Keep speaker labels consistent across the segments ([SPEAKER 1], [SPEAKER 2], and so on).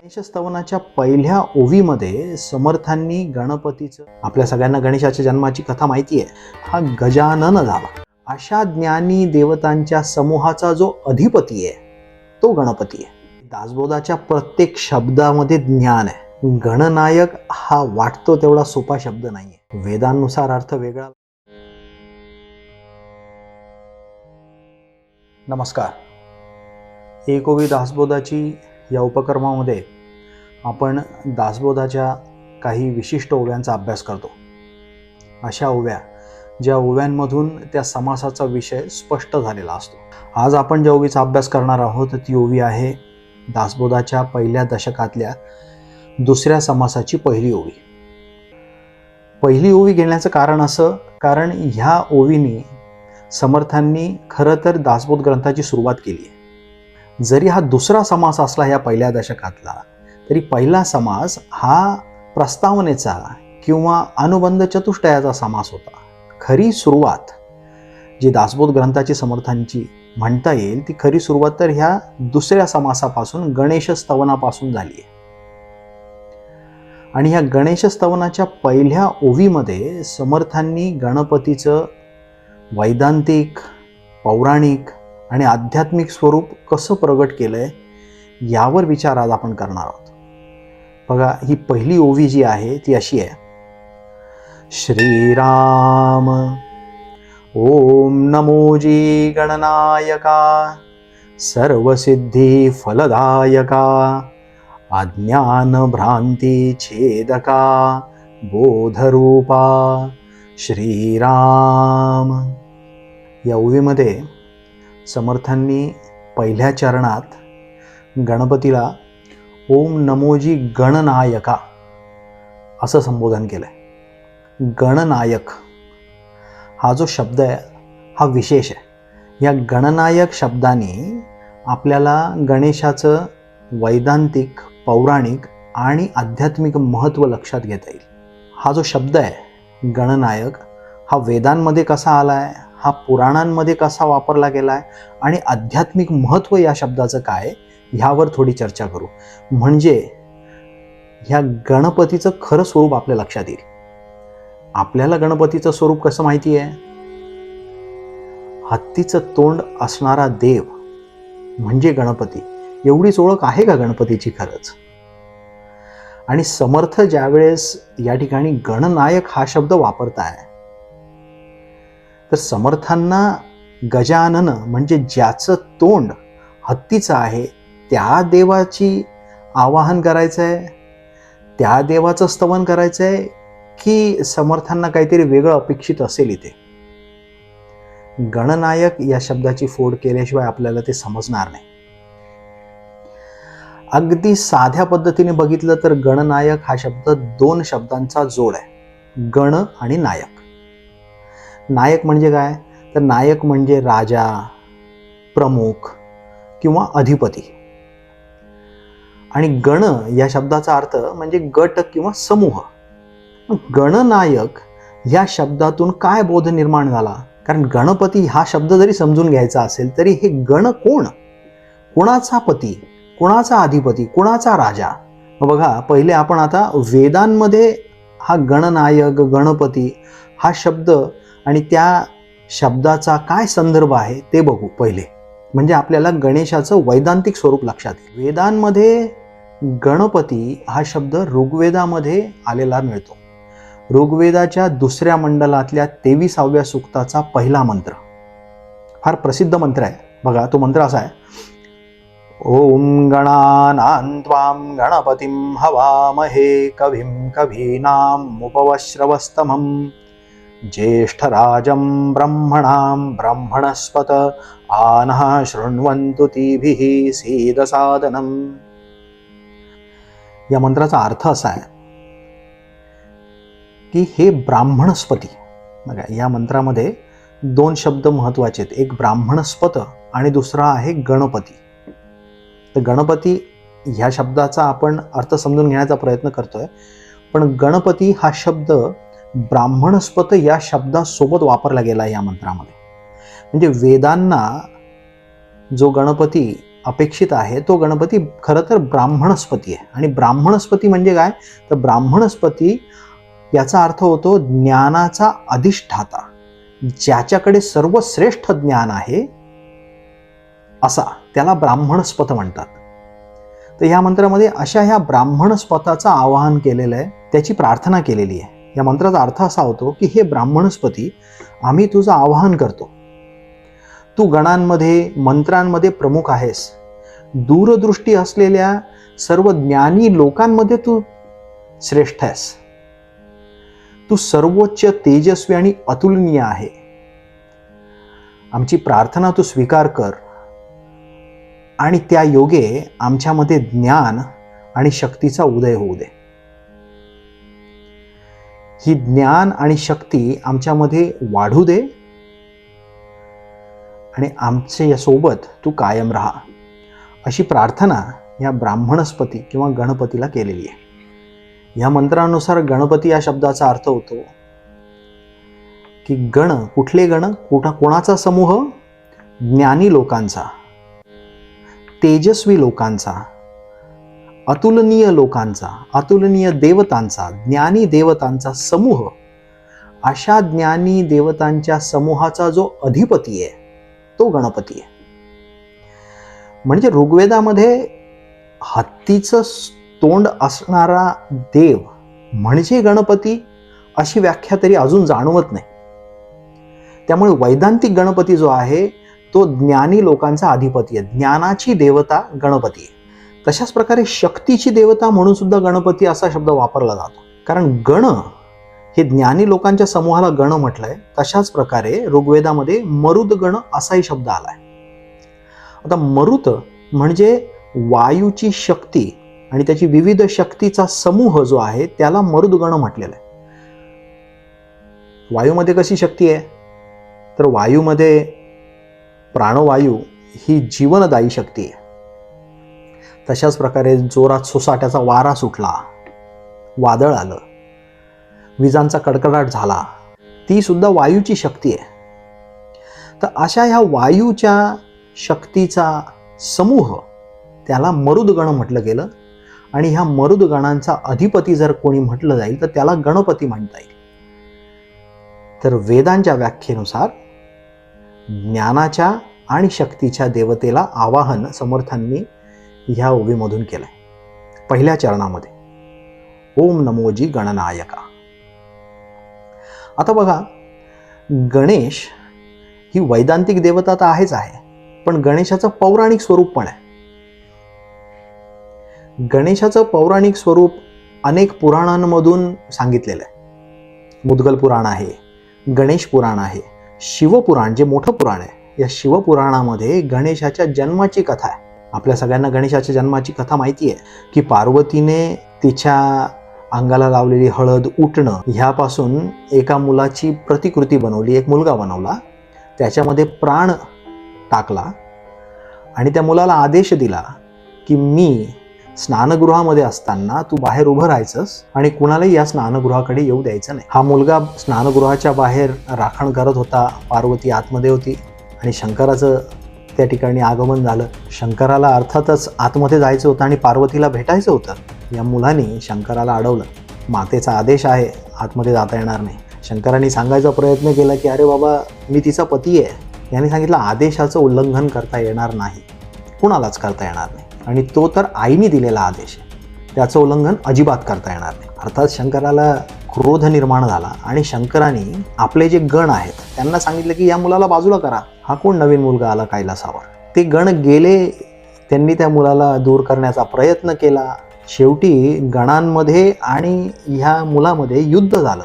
[SPEAKER 1] गणेशस्तवनाच्या पहिल्या ओवीमध्ये समर्थांनी गणपतीचं आपल्या सगळ्यांना गणेशाच्या जन्माची कथा माहिती आहे हा गजानन झाला अशा ज्ञानी देवतांच्या समूहाचा जो अधिपती आहे तो गणपती आहे दासबोधाच्या प्रत्येक शब्दामध्ये ज्ञान आहे. गणनायक हा वाटतो तेवढा सोपा शब्द नाहीये. वेदांनुसार अर्थ वेगळा. नमस्कार. एकोवी दासबोधाची या उपक्रमामध्ये आपण दासबोधाच्या काही विशिष्ट ओव्यांचा अभ्यास करतो. अशा ओव्या ज्या ओव्यांमधून त्या समासाचा विषय स्पष्ट झालेला असतो. आज आपण ज्या ओवीचा अभ्यास करणार आहोत ती ओवी आहे दासबोधाच्या पहिल्या दशकातल्या दुसऱ्या समासाची पहिली ओवी. पहिली ओवी घेण्याचं कारण असं कारण ह्या ओवीनी समर्थांनी खरं तर दासबोध ग्रंथाची सुरुवात केली आहे. जरी हा दुसरा समास असला या पहिल्या दशकातला तरी पहिला समास हा प्रस्तावनेचा किंवा अनुबंध चतुष्टयाचा समास होता. खरी सुरुवात जी दासबोध ग्रंथाची समर्थांची म्हणता येईल ती खरी सुरुवात तर ह्या दुसऱ्या समासापासून गणेश स्तवनापासून झाली आहे. आणि ह्या गणेश स्तवनाच्या पहिल्या ओवीमध्ये समर्थांनी गणपतीचं वैदांतिक पौराणिक आणि आध्यात्मिक स्वरूप कसं प्रगट आहे यावर विचार आज आपण करणार आहोत. बघा ही पहिली ओवी जी आहे ती अशी आहे. श्रीराम ओम नमोजी गणनायका सर्वसिद्धी फलदायका अज्ञान भ्रांती छेदका बोधरूपा श्रीराम. या ओवीमध्ये समर्थांनी पहिल्या चरणात गणपतीला ओम नमोजी गणनायका असं संबोधन केलंय. गणनायक हा जो शब्द आहे हा विशेष आहे. या गणनायक शब्दाने आपल्याला गणेशाचं वैदांतिक पौराणिक आणि आध्यात्मिक महत्त्व लक्षात घेता येईल. हा जो शब्द आहे गणनायक हा वेदांमध्ये कसा आला आहे हा पुराणांमध्ये कसा वापरला गेला आहे आणि आध्यात्मिक महत्त्व या शब्दाचं काय ह्यावर थोडी चर्चा करू. म्हणजे ह्या गणपतीचं खरं स्वरूप आपल्या लक्षात येईल. आपल्याला गणपतीचं स्वरूप कसं माहिती आहे? हत्तीचं तोंड असणारा देव म्हणजे गणपती. एवढीच ओळख आहे का गणपतीची खरंच? आणि समर्थ ज्यावेळेस या ठिकाणी गणनायक हा शब्द वापरताय तर समर्थांना गजानन म्हणजे ज्याचं तोंड हत्तीचं आहे त्या देवाची आवाहन करायचं आहे त्या देवाचं स्तवन करायचं आहे की समर्थांना काहीतरी वेगळं अपेक्षित असेल इथे. गणनायक या शब्दाची फोड केल्याशिवाय आपल्याला ते समजणार नाही. अगदी साध्या पद्धतीने बघितलं तर गणनायक हा शब्द दोन शब्दांचा जोड आहे गण आणि नायक. नायक म्हणजे काय? तर नायक म्हणजे राजा प्रमुख किंवा अधिपती. आणि गण या शब्दाचा अर्थ म्हणजे गट किंवा समूह. गणनायक या शब्दातून काय बोध निर्माण झाला? कारण गणपती हा शब्द जरी समजून घ्यायचा असेल तरी हे गण कोण? कोणाचा पती? कुणाचा अधिपती? कुणाचा राजा? बघा पहिले आपण आता वेदांमध्ये हा गणनायक गणपती हा शब्द आणि त्या शब्दाचा काय संदर्भ आहे ते बघू पहिले. म्हणजे आपल्याला गणेशाचं वैदांतिक स्वरूप लक्षात येईल. वेदांमध्ये गणपती हा शब्द ऋग्वेदामध्ये आलेला मिळतो. ऋग्वेदाच्या दुसऱ्या मंडलातल्या तेविसाव्या सुक्ताचा पहिला मंत्र. फार प्रसिद्ध मंत्र आहे. बघा तो मंत्र असा आहे. ओम गणानां त्वां गणपतिं हवामहे कविं कवीनामुपवश्रवस्तमं ज्येष्ठराजं ब्रह्मणां ब्रह्मणस्पत आनः शृण्वन्तु तीभिः सीदसादनम् या मंत्राचा अर्थ असा आहे की हे ब्राह्मणस्पती बघा या मंत्रामध्ये दोन शब्द महत्त्वाचे आहेत. एक ब्राह्मणस्पत आणि दुसरा आहे गणपती. तर गणपती ह्या शब्दाचा आपण अर्थ समजून घेण्याचा प्रयत्न करतोय. पण गणपती हा शब्द ब्राह्मणस्पत या शब्दासोबत वापरला गेला या मंत्रामध्ये. म्हणजे वेदांना जो गणपती अपेक्षित आहे तो गणपती खरं तर ब्राह्मणस्पती आहे. आणि ब्राह्मणस्पती म्हणजे काय? तर ब्राह्मणस्पती याचा अर्थ होतो ज्ञानाचा अधिष्ठाता. ज्याच्याकडे सर्वश्रेष्ठ ज्ञान आहे असा त्याला ब्राह्मणस्पत म्हणतात. तर ह्या मंत्रामध्ये अशा ह्या ब्राह्मणस्पताचं आवाहन केलेलं आहे त्याची प्रार्थना केलेली आहे. या मंत्राचा अर्थ असा होतो की हे ब्राह्मणस्पती आम्ही तुझं आवाहन करतो. तू गणांमध्ये मंत्रांमध्ये प्रमुख आहेस. दूरदृष्टी असलेल्या सर्व ज्ञानी लोकांमध्ये तू श्रेष्ठ आहेस. तू सर्वोच्च तेजस्वी आणि अतुलनीय आहे. आमची प्रार्थना तू स्वीकार कर आणि त्या योगे आमच्यामध्ये ज्ञान आणि शक्तीचा उदय होऊ दे. ही ज्ञान आणि शक्ती आमच्यामध्ये वाढू दे. आणि आमच्यासोबत तू कायम राहा. अशी प्रार्थना या ब्राह्मणस्पती किंवा गणपतीला केलेली आहे. या मंत्रानुसार गणपती या शब्दाचा अर्थ होतो की गण कुठले गण? कुठा कोणाचा समूह? ज्ञानी लोकांचा. तेजस्वी लोकांचा. अतुलनीय लोकांचा अतुलनीय देवतांचा ज्ञानी देवतांचा समूह. अशा ज्ञानी देवतांच्या समूहाचा जो अधिपती आहे तो गणपती आहे. म्हणजे ऋग्वेदामध्ये हत्तीचं तोंड असणारा देव म्हणजे गणपती अशी व्याख्या तरी अजून जाणवत नाही. त्यामुळे वैदांतिक गणपती जो आहे तो ज्ञानी लोकांचा अधिपती आहे. ज्ञानाची देवता गणपती आहे. तशाच प्रकारे शक्तीची देवता म्हणून सुद्धा गणपती असा शब्द वापरला जातो. कारण गण हे ज्ञानी लोकांच्या समूहाला गण म्हटलंय तशाच प्रकारे ऋग्वेदामध्ये मरुद गण असाही शब्द आलाय. आता मरुत म्हणजे वायूची शक्ती आणि त्याची विविध शक्तीचा समूह जो आहे त्याला मरुदगण म्हटलेलं आहे. वायूमध्ये कशी शक्ती आहे? तर वायूमध्ये प्राणवायू ही जीवनदायी शक्ती आहे. तशाच प्रकारे जोरात सोसाट्याचा वारा सुटला. वादळ आलं. विजांचा कडकडाट झाला. ती सुद्धा वायूची शक्ती आहे. तर अशा ह्या वायूच्या शक्तीचा समूह त्याला मरुदगण म्हटलं गेलं आणि ह्या मरुदगणांचा अधिपती जर कोणी म्हटलं जाईल तर त्याला गणपती म्हणता येईल. तर वेदांच्या व्याख्येनुसार ज्ञानाच्या आणि शक्तीच्या देवतेला आवाहन समर्थांनी ह्या ओवीमधून केलंय. पहिल्या चरणामध्ये. ओम नमोजी गणनायका. आता बघा गणेश ही वैदांतिक देवता तर आहेच आहे पण गणेशाचं पौराणिक स्वरूप पण आहे. गणेशाचं पौराणिक स्वरूप अनेक पुराणांमधून सांगितलेलं आहे. मुदगल पुराण आहे गणेश पुराण आहे शिवपुराण जे मोठं पुराण आहे या शिवपुराणामध्ये गणेशाच्या जन्माची कथा आहे. आपल्या सगळ्यांना गणेशाच्या जन्माची कथा माहिती आहे की पार्वतीने तिच्या अंगाला लावलेली हळद उठणं ह्यापासून एका मुलाची प्रतिकृती बनवली एक मुलगा बनवला. त्याच्यामध्ये प्राण टाकला आणि त्या मुलाला आदेश दिला की मी स्नानगृहामध्ये असताना तू बाहेर उभं राहायचंस आणि कुणालाही या स्नानगृहाकडे येऊ द्यायचं नाही. हा मुलगा स्नानगृहाच्या बाहेर राखण करत होता पार्वती आतमध्ये होती आणि शंकराचं त्या ठिकाणी आगमन झालं. शंकराला अर्थातच आतमध्ये जायचं होतं आणि पार्वतीला भेटायचं होतं. या मुलाने शंकराला अडवलं. मातेचा आदेश आहे आतमध्ये जाता येणार नाही. शंकरांनी सांगायचा प्रयत्न केला की अरे बाबा मी तिचा पती आहे. यांनी सांगितलं आदेशाचं उल्लंघन करता येणार नाही. कुणालाच करता येणार नाही. आणि तो तर आईने दिलेला आदेश आहे. त्याचं उल्लंघन अजिबात करता येणार नाही. अर्थात शंकराला क्रोध निर्माण झाला आणि शंकराने आपले जे गण आहेत त्यांना सांगितलं की या मुलाला बाजूला करा. हा कोण नवीन मुलगा आला कैलासावर? ते गण गेले त्यांनी त्या मुलाला दूर करण्याचा प्रयत्न केला. शेवटी गणांमध्ये आणि ह्या मुलामध्ये युद्ध झालं.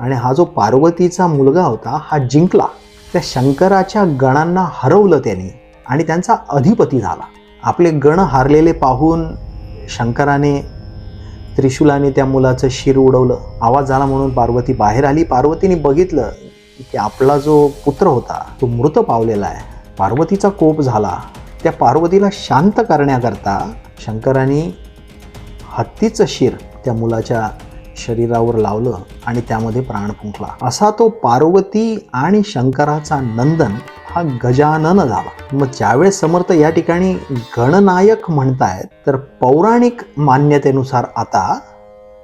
[SPEAKER 1] आणि हा जो पार्वतीचा मुलगा होता हा जिंकला. त्या शंकराच्या गणांना हरवलं त्यांनी आणि त्यांचा अधिपती झाला. आपले गण हारलेले पाहून शंकराने त्रिशूलाने त्या मुलाचं शिर उडवलं. आवाज झाला म्हणून पार्वती बाहेर आली. पार्वतीने बघितलं की आपला जो पुत्र होता तो मृत पावलेला आहे. पार्वतीचा कोप झाला. त्या पार्वतीला शांत करण्याकरता शंकराने हत्तीचं शिर त्या मुलाच्या शरीरावर लावलं आणि त्यामध्ये प्राण फुंकला. असा तो पार्वती आणि शंकराचा नंदन हा गजानन झाला. मग ज्यावेळेस समर्थ या ठिकाणी गणनायक म्हणतायत तर पौराणिक मान्यतेनुसार आता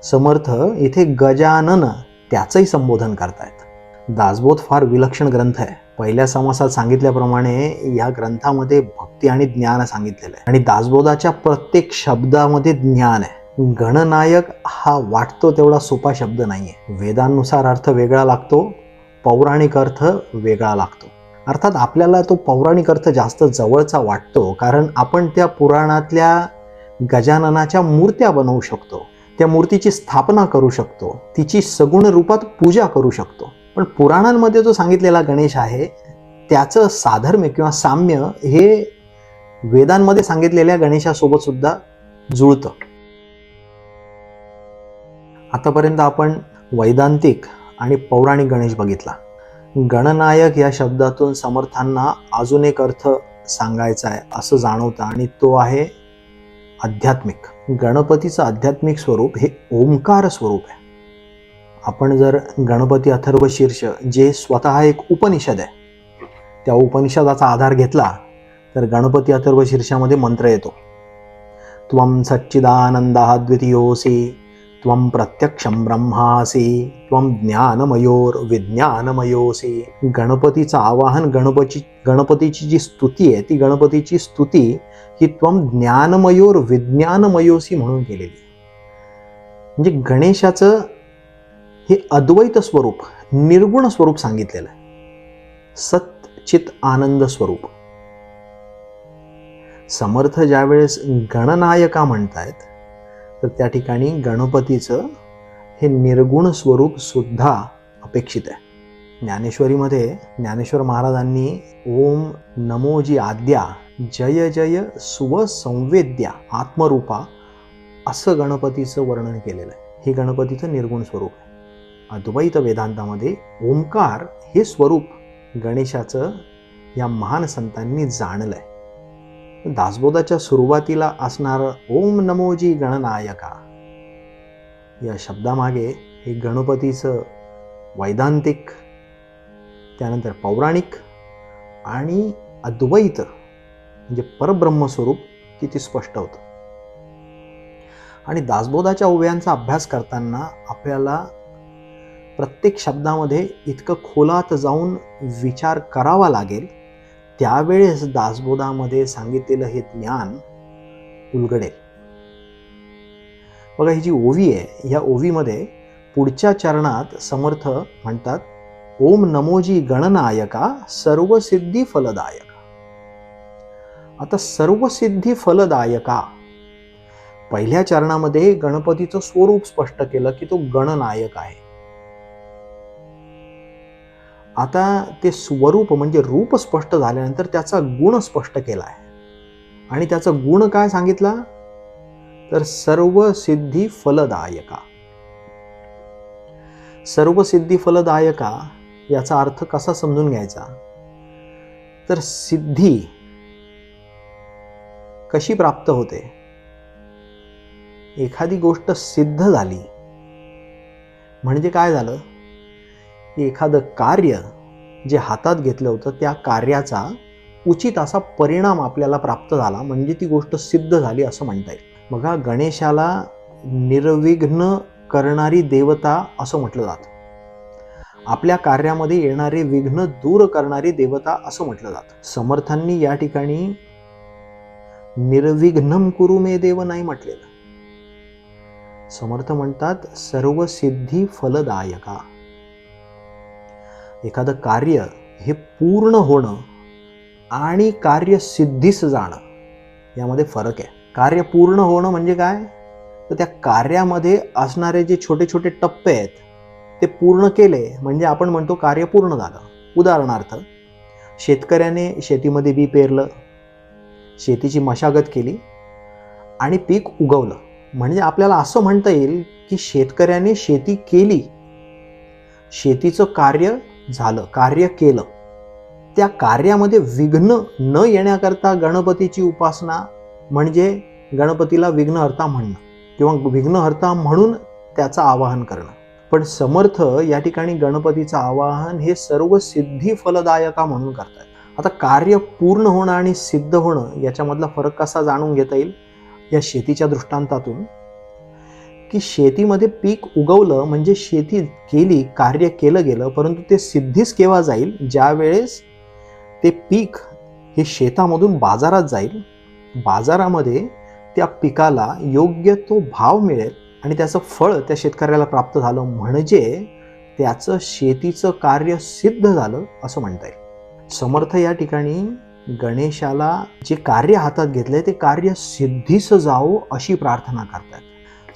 [SPEAKER 1] समर्थ इथे गजानन त्याचंही संबोधन करतायत. दासबोध फार विलक्षण ग्रंथ आहे. पहिल्या समासात सांगितल्याप्रमाणे या ग्रंथामध्ये भक्ती आणि ज्ञान सांगितलेलं आहे. आणि दासबोधाच्या प्रत्येक शब्दामध्ये ज्ञान आहे. गणनायक हा वाटतो तेवढा सोपा शब्द नाही आहे वेदांनुसार अर्थ वेगळा लागतो पौराणिक अर्थ वेगळा लागतो. अर्थात आपल्याला तो पौराणिक अर्थ जास्त जवळचा वाटतो कारण आपण त्या पुराणातल्या गजाननाच्या मूर्त्या बनवू शकतो त्या मूर्तीची स्थापना करू शकतो तिची सगुण रूपात पूजा करू शकतो. पण पुराणांमध्ये जो सांगितलेला गणेश आहे त्याचं साधर्म्य किंवा साम्य हे वेदांमध्ये सांगितलेल्या गणेशासोबत सुद्धा जुळतं. आतापर्यंत आपण वैदांतिक आणि पौराणिक गणेश बघितला. गणनायक या शब्दातून समर्थांना अजून एक अर्थ सांगायचा आहे असं जाणवतं आणि तो आहे आध्यात्मिक. गणपतीचं आध्यात्मिक स्वरूप हे ओंकार स्वरूप आहे. आपण जर गणपती अथर्व शीर्ष जे स्वतः एक उपनिषद आहे त्या उपनिषदाचा आधार घेतला तर गणपती अथर्व शीर्षामध्ये मंत्र येतो. त्वम सच्चिदानंदा द्वितीयोसी त्वं प्रत्यक्षं ब्रह्मासी त्वम ज्ञानमयोर विज्ञानमयोसी गणपतीचं आवाहन गणपती गणपतीची जी स्तुती आहे ती गणपतीची स्तुती ही त्वम ज्ञानमयोर विज्ञानमयोसी म्हणून केलेली. म्हणजे गणेशाचं हे अद्वैत स्वरूप निर्गुण स्वरूप सांगितलेलं आहे. सत चित आनंद स्वरूप. समर्थ ज्यावेळेस गणनायका म्हणतायत तर त्या ठिकाणी गणपतीचं हे निर्गुण स्वरूप सुद्धा अपेक्षित आहे. ज्ञानेश्वरीमध्ये ज्ञानेश्वर महाराजांनी ओम नमोजी आद्या जय जय सुवसंवेद्या आत्मरूपा असं गणपतीचं वर्णन केलेलं आहे. हे गणपतीचं निर्गुण स्वरूप आहे. अद्वैत वेदांतामध्ये ओंकार हे स्वरूप गणेशाचं या महान संतांनी जाणलं आहे दासबोधाच्या सुरुवातीला असणारं ओम नमोजी गणनायका. या शब्दामागे हे गणपतीचं वैदांतिक त्यानंतर पौराणिक आणि अद्वैत म्हणजे परब्रह्मस्वरूप किती स्पष्ट होतं. आणि दासबोधाच्या ओव्यांचा अभ्यास करताना आपल्याला प्रत्येक शब्दामध्ये इतकं खोलात जाऊन विचार करावा लागेल त्यावेळेस दासबोधामध्ये सांगितलेलं हे ज्ञान उलगडेल. बघा ही जी ओवी आहे या ओवीमध्ये पुढच्या चरणात समर्थ म्हणतात ओम नमोजी गणनायका सर्वसिद्धी फलदायका. आता सर्वसिद्धी फलदायका पहिल्या चरणामध्ये गणपतीचं स्वरूप स्पष्ट केलं की तो गणनायक आहे. आता ते स्वरूप म्हणजे रूप स्पष्ट झाल्यानंतर त्याचा गुण स्पष्ट केला आहे. आणि त्याचा गुण काय सांगितला? तर सर्व सिद्धी फलदायका. सर्व सिद्धी फलदायका याचा अर्थ कसा समजून घ्यायचा? तर सिद्धी कशी प्राप्त होते? एखादी गोष्ट सिद्ध झाली म्हणजे काय झालं? की एखादं कार्य जे हातात घेतलं होतं त्या कार्याचा उचित असा परिणाम आपल्याला प्राप्त झाला म्हणजे ती गोष्ट सिद्ध झाली असं म्हणता येईल. बघा गणेशाला निर्विघ्न करणारी देवता असं म्हटलं जातं. आपल्या कार्यामध्ये येणारे विघ्न दूर करणारी देवता असं म्हटलं जातं. समर्थांनी या ठिकाणी निर्विघ्नम कुरु मे देव नाही म्हटलेलं. समर्थ म्हणतात सर्व सिद्धी फलदायका. एखादं कार्य हे पूर्ण होणं आणि कार्य सिद्धीस जाणं यामध्ये फरक आहे. कार्य पूर्ण होणं म्हणजे काय? तर त्या कार्यामध्ये असणारे जे छोटे छोटे टप्पे आहेत ते पूर्ण केले म्हणजे आपण म्हणतो कार्य पूर्ण झालं. उदाहरणार्थ शेतकऱ्याने शेतीमध्ये बी पेरलं शेतीची मशागत केली आणि पीक उगवलं. म्हणजे आपल्याला असं म्हणता येईल की शेतकऱ्याने शेती केली. शेतीचं कार्य झालं कार्य केलं. त्या कार्यामध्ये विघ्न न येण्याकरता गणपतीची उपासना म्हणजे गणपतीला विघ्नहर्ता म्हणणं किंवा विघ्नहर्ता म्हणून त्याचं आवाहन करणं. पण समर्थ या ठिकाणी गणपतीचं आवाहन हे सर्व सिद्धी फलदायका म्हणून करतात. आता कार्य पूर्ण होणं आणि सिद्ध होणं याच्यामधला फरक कसा जाणून घेता येईल? या शेतीच्या दृष्टांतातून की शेतीमध्ये पीक उगवलं म्हणजे शेती केली कार्य केलं गेलं परंतु ते सिद्धीच केव्हा जाईल? ज्या वेळेस ते पीक हे शेतामधून बाजारात जाईल बाजारामध्ये त्या पिकाला योग्य तो भाव मिळेल आणि त्याचं फळ त्या शेतकऱ्याला प्राप्त झालं म्हणजे त्याचं शेतीचं कार्य सिद्ध झालं असं म्हणता येईल. समर्थ या ठिकाणी गणेशाला जे कार्य हातात घेतलंय ते कार्य सिद्धीस जावो अशी प्रार्थना करतात.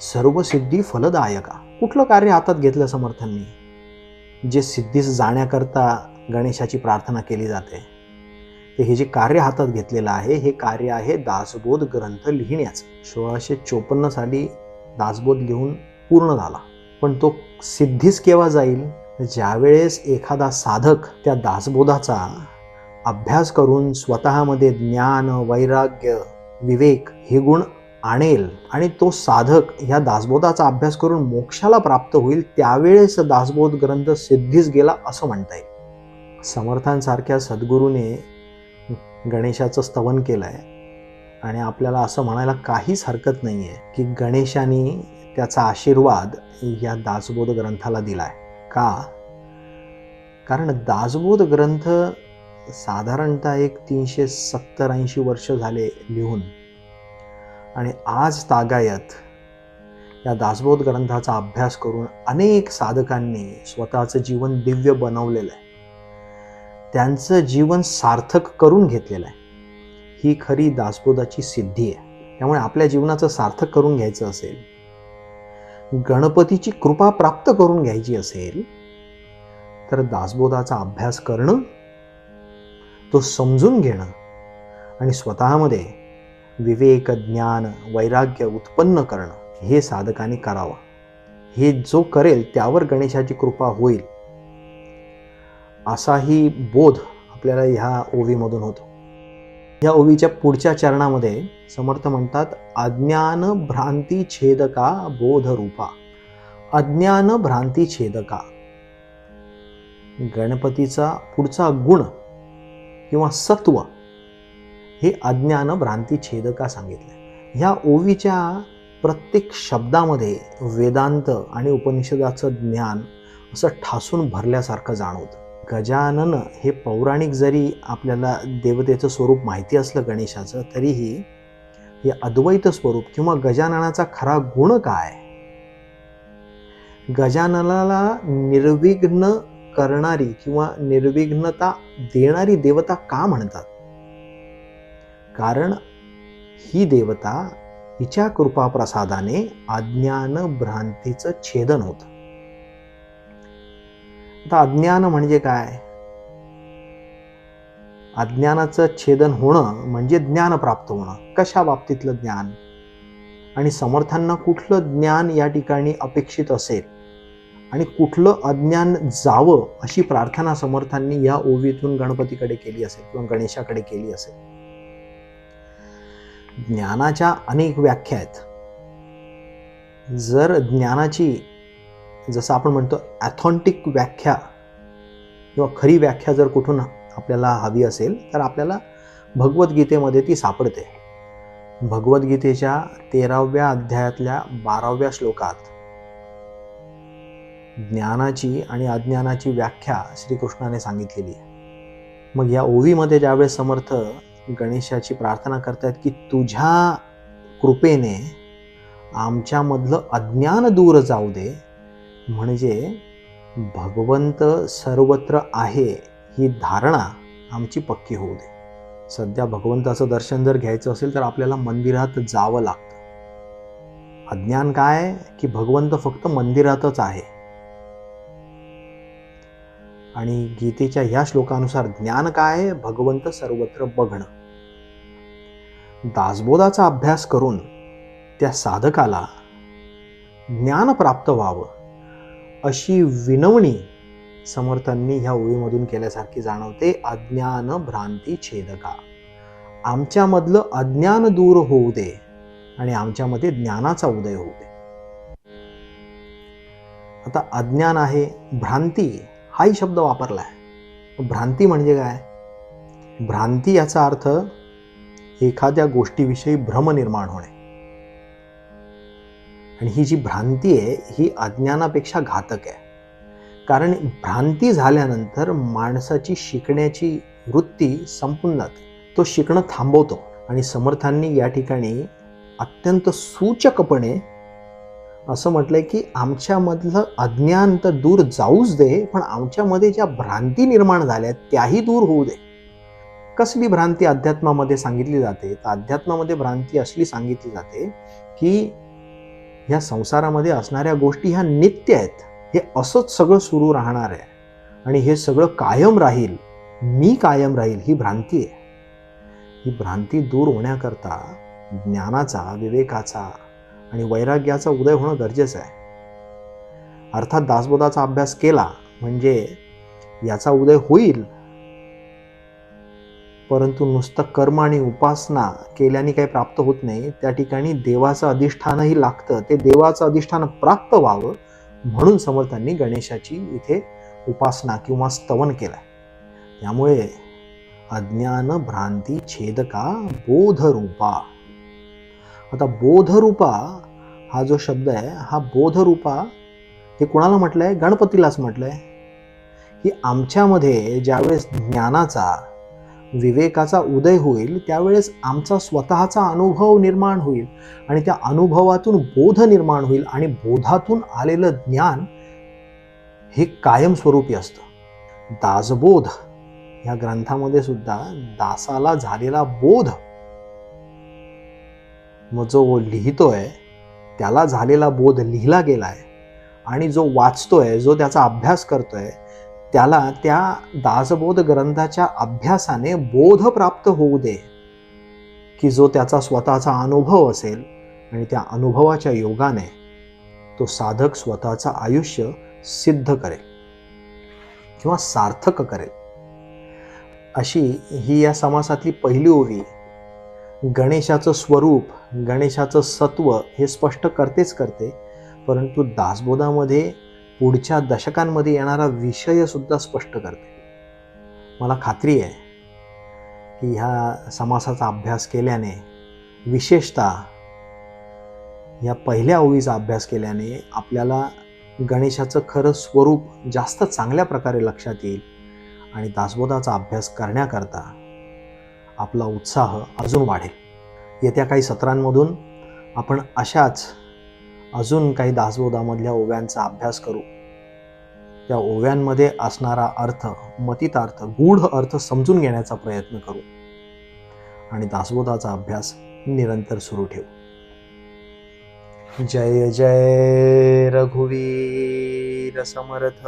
[SPEAKER 1] सर्व सिद्धी फलदायका कुठलं कार्य हातात घेतलं समर्थांनी? जे सिद्धीस जाण्याकरता गणेशाची प्रार्थना केली जाते ते हे जे कार्य हातात घेतलेलं आहे हे कार्य आहे दासबोध ग्रंथ लिहिण्याचं. सोळाशे चोपन्न साली दासबोध लिहून पूर्ण झाला. पण तो सिद्धीस केव्हा जाईल? ज्यावेळेस एखादा साधक त्या दासबोधाचा अभ्यास करून स्वतःमध्ये ज्ञान वैराग्य विवेक हे गुण आणेल आणि तो साधक ह्या दासबोधाचा अभ्यास करून मोक्षाला प्राप्त होईल त्यावेळेस दासबोध ग्रंथ सिद्धीस गेला असं म्हणता येईल. समर्थांसारख्या सद्गुरूने गणेशाचं स्तवन केलं आहे आणि आपल्याला असं म्हणायला काहीच हरकत नाही आहे की गणेशाने त्याचा आशीर्वाद या दासबोध ग्रंथाला दिलाय. का? कारण दासबोध ग्रंथ साधारणतः एक तीनशे सत्तर ऐंशी वर्ष झाले लिहून आणि आज तागायत या दासबोध ग्रंथाचा अभ्यास करून अनेक साधकांनी स्वतःचं जीवन दिव्य बनवलेलं आहे. त्यांचं जीवन सार्थक करून घेतलेलं आहे. ही खरी दासबोधाची सिद्धी आहे. त्यामुळे आपल्या जीवनाचं सार्थक करून घ्यायचं असेल गणपतीची कृपा प्राप्त करून घ्यायची असेल तर दासबोधाचा अभ्यास करणं तो समजून घेणं आणि स्वतःमध्ये विवेक ज्ञान वैराग्य उत्पन्न करणं हे साधकाने करावं. हे जो करेल त्यावर गणेशाची कृपा होईल. असाही बोध आपल्याला ह्या ओवीमधून होतो. या ओवीच्या पुढच्या चरणामध्ये समर्थ म्हणतात अज्ञान भ्रांती छेदका बोध रूपा अज्ञान भ्रांती छेदका. गणपतीचा पुढचा गुण किंवा सत्व हे अज्ञान भ्रांती छेदका सांगितलं ह्या ओवीच्या प्रत्येक शब्दामध्ये वेदांत आणि उपनिषदाचं ज्ञान असं ठासून भरल्यासारखं जाणवतं. गजानन हे पौराणिक जरी आपल्याला देवतेचं स्वरूप माहिती असलं गणेशाचं तरीही हे अद्वैत स्वरूप किंवा गजाननाचा खरा गुण काय? गजाननाला निर्विघ्न करणारी किंवा निर्विघ्नता देणारी देवता का म्हणतात? कारण ही देवता हिच्या कृपाप्रसादाने अज्ञान भ्रांतीचं छेदन होतं. आता अज्ञान म्हणजे काय? अज्ञानाचं छेदन होणं म्हणजे ज्ञान प्राप्त होणं. कशा बाबतीतलं ज्ञान? आणि समर्थांना कुठलं ज्ञान या ठिकाणी अपेक्षित असेल? आणि कुठलं अज्ञान जावं अशी प्रार्थना समर्थांनी या ओवीतून गणपतीकडे केली असेल किंवा गणेशाकडे केली असेल? ज्ञानाच्या अनेक व्याख्या आहेत. जर ज्ञानाची जसं आपण म्हणतो ॲथॉन्टिक व्याख्या किंवा खरी व्याख्या जर कुठून आपल्याला हवी असेल तर आपल्याला भगवद्गीतेमध्ये ती सापडते. भगवद्गीतेच्या तेराव्या अध्यायातल्या बाराव्या श्लोकात ज्ञानाची आणि अज्ञानाची व्याख्या श्रीकृष्णाने सांगितलेली आहे. मग या ओवीमध्ये ज्यावेळेस समर्थ गणेशाची प्रार्थना करतात की तुझ्या कृपेने आमच्यामधलं अज्ञान दूर जाऊ दे. म्हणजे भगवंत सर्वत्र आहे ही धारणा आमची पक्की होऊ दे. सध्या भगवंताचं दर्शन जर घ्यायचं असेल तर आपल्याला मंदिरात जावं लागतं. अज्ञान काय? की भगवंत फक्त मंदिरातच आहे. आणि गीतेच्या ह्या श्लोकानुसार ज्ञान काय? भगवंत सर्वत्र बघणं. दासबोधाचा अभ्यास करून त्या साधकाला ज्ञान प्राप्त व्हावं अशी विनवणी समर्थांनी ह्या ओळीमधून केल्यासारखी जाणवते अज्ञान भ्रांती छेदका. आमच्यामधलं अज्ञान दूर होऊ दे आणि आमच्यामध्ये ज्ञानाचा उदय होऊ दे. आता अज्ञान आहे भ्रांती हाही शब्द वापरला आहे भ्रांती म्हणजे काय? भ्रांती याचा अर्थ एखाद्या गोष्टीविषयी भ्रम निर्माण होणे. आणि ही जी भ्रांती आहे ही अज्ञानापेक्षा घातक आहे. कारण भ्रांती झाल्यानंतर माणसाची शिकण्याची वृत्ती संपून जाते. तो शिकणं थांबवतो आणि समर्थांनी या ठिकाणी अत्यंत सूचकपणे असं म्हटलंय की आमच्यामधलं अज्ञान तर दूर जाऊच दे पण आमच्यामध्ये ज्या भ्रांती निर्माण झाल्या त्याही दूर होऊ दे. कसली भ्रांती अध्यात्मामध्ये सांगितली जाते? तर अध्यात्मामध्ये भ्रांती असली सांगितली जाते की ह्या संसारामध्ये असणाऱ्या गोष्टी ह्या नित्य आहेत. हे असंच सगळं सुरू राहणार आहे. आणि हे सगळं कायम राहील. मी कायम राहील ही भ्रांती आहे. ही भ्रांती दूर होण्याकरता ज्ञानाचा विवेकाचा आणि वैराग्याचा उदय होणं गरजेचं आहे. अर्थात दासबोधाचा अभ्यास केला म्हणजे याचा उदय होईल परंतु नुसतं कर्म आणि उपासना केल्याने काही प्राप्त होत नाही त्या ठिकाणी देवाचं अधिष्ठानही लागतं. ते देवाचं अधिष्ठान प्राप्त व्हावं म्हणून समर्थांनी गणेशाची इथे उपासना किंवा स्तवन केलंय. त्यामुळे अज्ञान भ्रांती छेदका बोधरूपा. आता बोधरूपा हा जो शब्द आहे हा बोधरूपा हे कोणाला म्हटलंय? गणपतीलाच म्हटलंय. की आमच्यामध्ये ज्यावेळेस ज्ञानाचा विवेकाचा उदय होईल त्यावेळेस आमचा स्वतःचा अनुभव निर्माण होईल आणि त्या अनुभवातून बोध निर्माण होईल आणि बोधातून आलेलं ज्ञान हे कायमस्वरूपी असतं. दासबोध या ग्रंथामध्ये सुद्धा दासाला झालेला बोध मग जो लिहितोय त्याला झालेला बोध लिहिला गेलाय आणि जो वाचतोय जो त्याचा अभ्यास करतोय त्याला त्या दासबोध ग्रंथाच्या अभ्यासाने बोध प्राप्त होऊ दे. की जो त्याचा स्वतःचा अनुभव असेल आणि त्या अनुभवाच्या योगाने तो साधक स्वतःचं आयुष्य सिद्ध करेल किंवा सार्थक करेल. अशी ही या समासातली पहिली ओवी गणेशाचं स्वरूप गणेशाचं सत्व हे स्पष्ट करतेच करते परंतु दासबोधामध्ये पुढच्या दशकांमध्ये येणारा विषयसुद्धा स्पष्ट करते. मला खात्री आहे की ह्या समासाचा अभ्यास केल्याने विशेषतः या पहिल्या ओळीचा अभ्यास केल्याने आपल्याला गणेशाचं खरं स्वरूप जास्त चांगल्या प्रकारे लक्षात येईल आणि दासबोधाचा अभ्यास करण्याकरता आपला उत्साह अजून वाढेल. येत्या काही सत्रांमधून आपण अशाच अजून काही दासबोधामधल्या ओव्यांचा अभ्यास करू. त्या ओव्यांमध्ये असणारा अर्थ मतितार्थ गूढ अर्थ समजून घेण्याचा प्रयत्न करू. आणि दासबोधाचा अभ्यास निरंतर सुरू ठेवू. जय जय रघुवीर समर्थ!